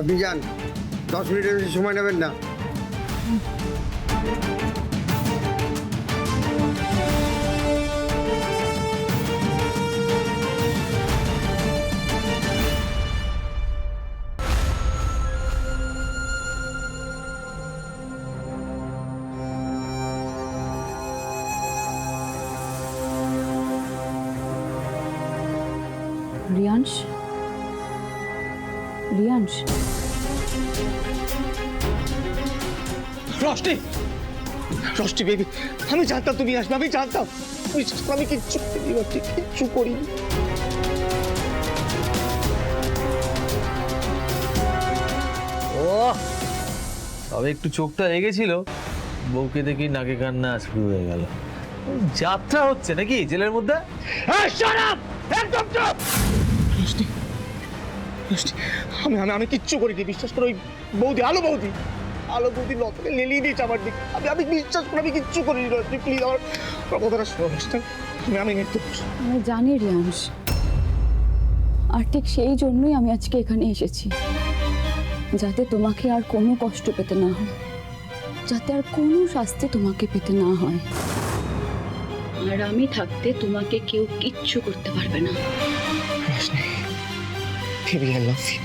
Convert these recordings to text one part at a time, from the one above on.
আপনি যান। দশ মিনিটের বেশি সময় নেবেন না। রিয়াংশ রিয়াংশ রষ্টি রষ্টি বেবি আমি জানতাম তুমি আসবে আমি জানতাম। আমি কিচ্ছু করিনি রষ্টি কিচ্ছু করিনি। ও তবে একটু চোখটা লেগেছিল। বউকে দেখি নাকে কান্না শুরু হয়ে গেল। যাত্রা হচ্ছে নাকি জেলের মধ্যে? এই, shut up! একদম চুপ! আমি আমি আমি কিচ্ছু করিনি, বিশ্বাস করো, ওই বৌদি, আলো বৌদি। আলো বৌদি নতকে লেলিয়ে দিয়েছে আমার দিকে। আমি আমি বিশ্বাস করো, আমি কিচ্ছু করিনি রষ্টি প্লিজ আমার কথাটা শোনো আমি আমি নির্দোষ। আমি জানি, রিয়াংশ। আর ঠিক সেই জন্যই আমি আজকে এখানে এসেছি। যাতে তোমাকে আর কোনো কষ্ট পেতে না হয়। যাতে আর কোনো শাস্তি তোমাকে পেতে না হয়। আর আমি থাকতে তোমাকে কেউ কিচ্ছু করতে পারবে না। Baby I love you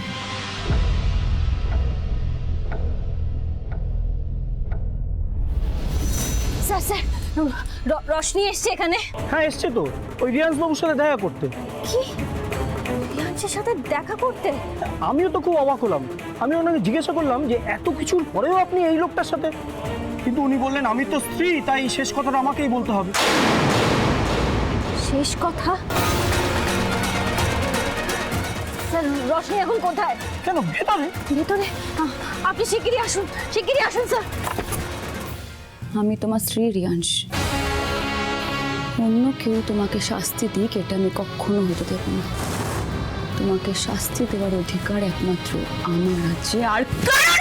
sir sir র- রশনি এসছে এখানে। হ্যাঁ এসছে তো। ওই রিয়ান্স বাবুর সাথে দেখা করতে। কি? রিয়াংশের সাথে দেখা করতে? আমিও তো খুব অবাক হলাম। আমি ওনাকে জিজ্ঞাসা করলাম যে এত কিছুর পরেও আপনি এই লোকটার সাথে? কিন্তু উনি বললেন আমি তো স্ত্রী তাই শেষ কথাটা আমাকেই বলতে হবে। শেষ কথা? রশনি এখন কোথায়? কেন? ভেতরে? ভেতরে? আপনি শিগগিরই আসুন শিগগিরই আসুন স্যার। আমি তোমার স্ত্রী রিয়াংশ। অন্য কেউ তোমাকে শাস্তি দিক এটা আমি কখনো হতে দেব না। তোমাকে শাস্তি দেওয়ার অধিকার একমাত্র আমার আছে আর কারণ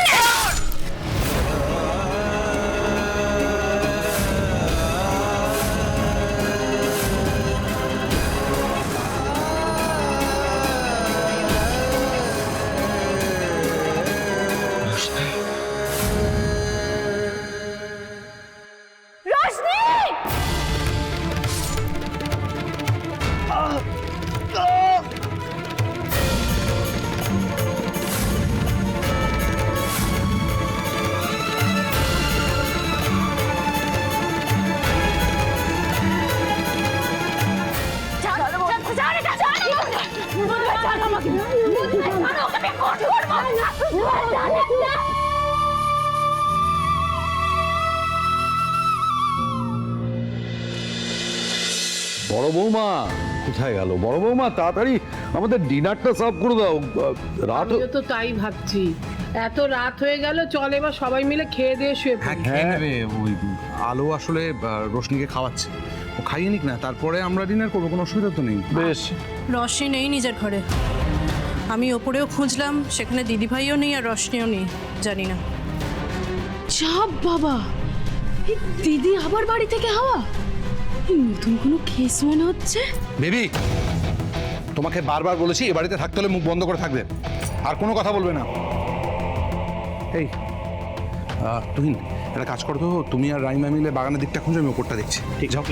বড় বৌমা কোথায় গেল? বড় বৌমা তাড়াতাড়ি আমাদের ডিনারটা সার্ভ করে দাও। রাত আমিও তো তাই ভাবছি। এত রাত হয়ে গেল চল এবার সবাই মিলে খেয়ে দিয়ে শুয়ে পড়ি। হ্যাঁ খেয়ে নেবে। ওই আলো আসলে রোশনিকে খাওয়াচ্ছে। ও খাইয়ে নিক না তারপরে আমরা ডিনার করব কোনো অসুবিধা তো নেই। বেশ। রশনি নেই নিজের ঘরে। আমি ওপরেও খুঁজলাম সেখানে দিদিভাইও নেই আর রশনিও নেই জানি না। চাপ বাবা এই দিদি আবার বাড়ি থেকে হাওয়া? এই নতুন কোনো কেস মনে হচ্ছে? বেবি তোমাকে বারবার বলেছি এ বাড়িতে থাকতে হলে মুখ বন্ধ করে থাকবে। আর কোনো কথা বলবে না। এই তুহিন একটা কাজ করতো তো তুমি আর রাইমা মিলে বাগানের দিকটা খুঁজে আমি ওপরটা দেখছি। ঠিক যাও